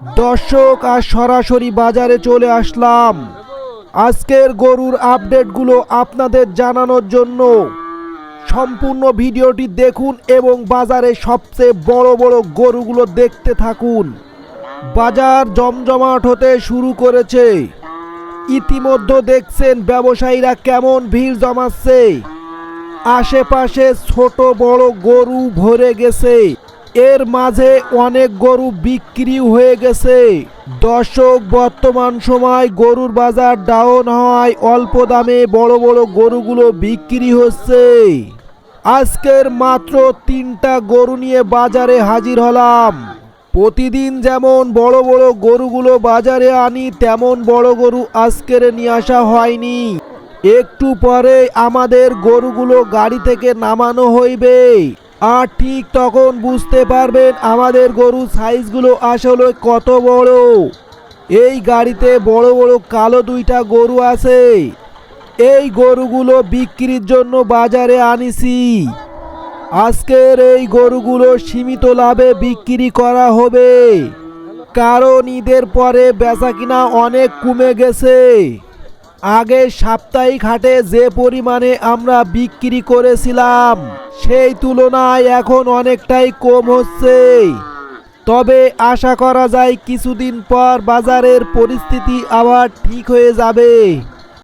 দর্শক আর সরাসরি বাজারে চলে আসলাম। আজকের গরুর আপডেটগুলো আপনাদের জানানোর জন্য। সম্পূর্ণ ভিডিওটি দেখুন এবং বাজারে সবচেয়ে বড় বড় গরুগুলো দেখতে থাকুন। বাজার জমজমাট হতে শুরু করেছে। ইতিমধ্যে দেখছেন ব্যবসায়ীরা কেমন ভিড় জমাচ্ছে। আশেপাশে ছোট বড় গরু ভরে গেছে। এর মাঝে অনেক গরু বিক্রি হয়ে গেছে। দর্শক, বর্তমান সময় গরুর বাজার ডাউন হওয়ায় অল্প দামে বড় বড় গরুগুলো বিক্রি হচ্ছে। আজকের মাত্র তিনটা গরু নিয়ে বাজারে হাজির হলাম। প্রতিদিন যেমন বড় বড় গরুগুলো বাজারে আনি, তেমন বড় গরু আজকের নিয়ে আসা হয়নি। একটু পরে আমাদের গরুগুলো গাড়ি থেকে নামানো হইবে। আর ঠিক তখন বুঝতে পারবেন আমাদের গরু সাইজগুলো আসলে কত বড়। এই গাড়িতে বড় বড় কালো দুইটা গরু আছে। এই গরুগুলো বিক্রির জন্য বাজারে আনিছি। আজকের এই গরুগুলো সীমিত লাভে বিক্রি করা হবে। কারণ ঈদের পরে বেচা কিনা অনেক কমে গেছে। আগে সাপ্তাহিক হাটে যে পরিমাণে আমরা বিক্রি করেছিলাম, সেই তুলনায় এখন অনেকটাই কম হচ্ছে। তবে আশা করা যায় কিছুদিন পর বাজারের পরিস্থিতি আবার ঠিক হয়ে যাবে।